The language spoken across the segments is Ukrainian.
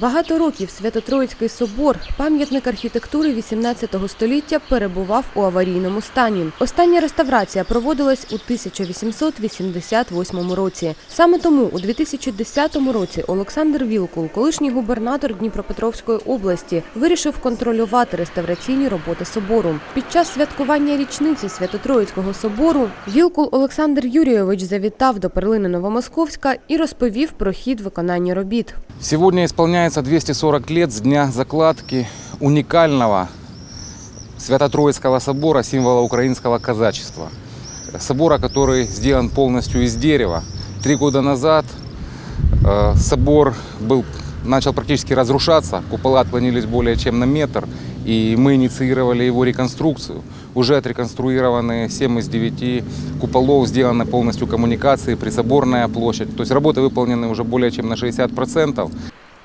Багато років Свято-Троїцький собор, пам'ятник архітектури 18 століття, перебував у аварійному стані. Остання реставрація проводилась у 1888 році. Саме тому у 2010 році Олександр Вілкул, колишній губернатор Дніпропетровської області, вирішив контролювати реставраційні роботи собору. Під час святкування річниці Свято-Троїцького собору Вілкул Олександр Юрійович завітав до перлини Новомосковська і розповів про хід виконання робіт. Сегодня исполняется 240 лет с дня закладки уникального Свято-Троицкого собора, символа украинского казачества. Собора, который сделан полностью из дерева. Три года назад э, собор был, начал практически разрушаться, купола отклонились более чем на метр, и мы инициировали его реконструкцию. Уже отреконструированы 7 из 9 куполов, сделаны полностью коммуникации, присоборная площадь. То есть работы выполнены уже более чем на 60%.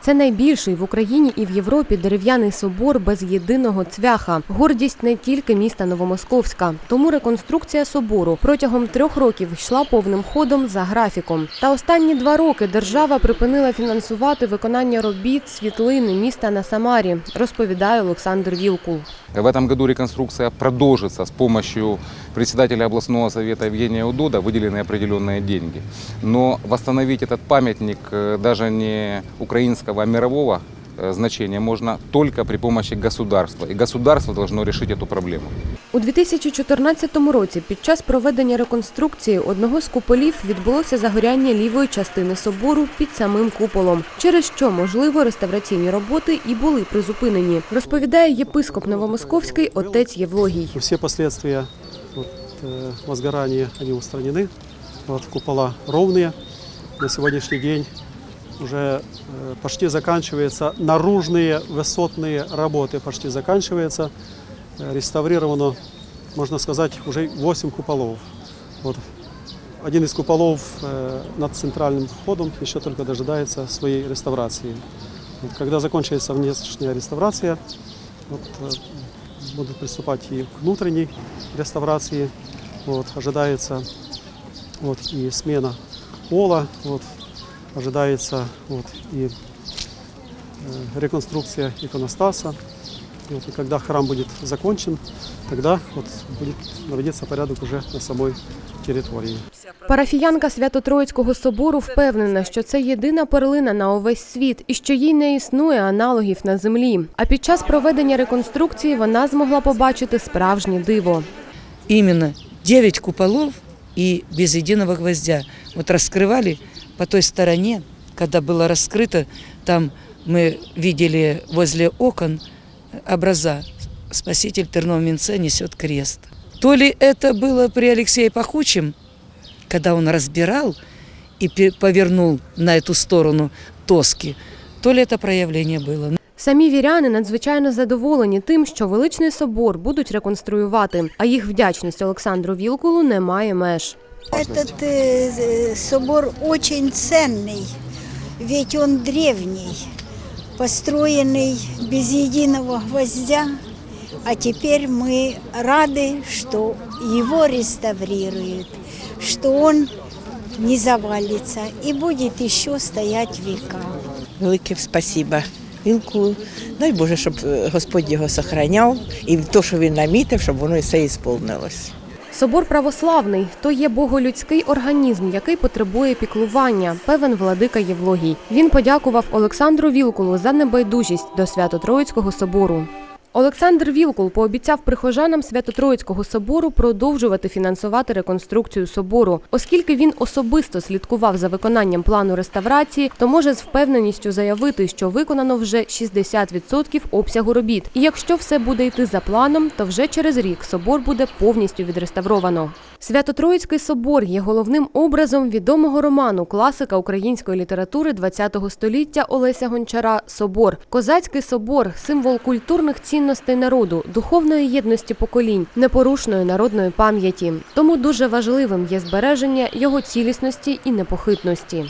Це найбільший в Україні і в Європі дерев'яний собор без єдиного цвяха. Гордість не тільки міста Новомосковська. Тому реконструкція собору протягом трьох років йшла повним ходом за графіком. Та останні два роки держава припинила фінансувати виконання робіт світлини міста на Самарі, розповідає Олександр Вілкул. В этом году реконструкция продолжится с помощью председателя областного совета Евгения Удода, выделены определенные деньги. Но восстановить этот памятник э, даже не украинского, а мирового э, значения можно только при помощи государства. И государство должно решить эту проблему. У 2014 році під час проведення реконструкції одного з куполів відбулося загоряння лівої частини собору під самим куполом, через що, можливо, реставраційні роботи і були призупинені, розповідає єпископ Новомосковський отець Євлогій. Все последствия вот, э, возгорания они устранены. Вот, купола ровные. На сегодняшний день уже э, почти заканчиваются наружные высотные работы, почти заканчивается. Э, Реставрировано, можно сказать, уже 8 куполов. Вот. Один из куполов э, над центральным входом еще только дожидается своей реставрации. Вот, когда закончится внешняя реставрация, вот, будут приступать и к внутренней реставрации. Вот, ожидается вот, и смена пола, вот, ожидается вот, и э, реконструкция иконостаса. И Вот, и когда храм будет закончен, тогда вот, будет наведется порядок уже на самой территории. Парафіянка Свято-Троїцького собору впевнена, що це єдина перлина на увесь світ і що їй не існує аналогів на землі. А під час проведення реконструкції вона змогла побачити справжнє диво. именно 9 куполов и без единого гвоздя. Вот раскрывали по той стороне, когда было раскрыто, там мы видели возле окон образа «Спаситель в терновом венце несет крест». То ли это было при Алексее Пахучем, когда он разбирал и пе- повернул на эту сторону тоски, то ли это проявление было. Самі віряни надзвичайно задоволені тим, що величний собор будуть реконструювати, а їх вдячність Олександру Вілкулу не має меж. Этот э, собор очень ценный, ведь он древний, построенный без единого гвоздя. А теперь мы рады, что его реставрируют, что он не завалится и будет еще стоять века. Велике спасіба. Вілку, дай Боже, щоб е, Господь його сохраняв, і те, що він намітив, щоб воно все ісполнилось. Собор православний то є боголюдський організм, який потребує піклування, певен владика Євлогій. Він подякував Олександру Вілкулу за небайдужість до Свято-Троїцького собору. Олександр Вілкул пообіцяв прихожанам Свято-Троїцького собору продовжувати фінансувати реконструкцію собору, оскільки він особисто слідкував за виконанням плану реставрації, то може з впевненістю заявити, що виконано вже 60% обсягу робіт. І якщо все буде йти за планом, то вже через рік собор буде повністю відреставровано. Свято-Троїцький собор є головним образом відомого роману класика української літератури ХХ століття Олеся Гончара Собор. Козацький собор символ культурних цінностей народу, духовної єдності поколінь, непорушної народної пам'яті. Тому дуже важливим є збереження його цілісності і непохитності.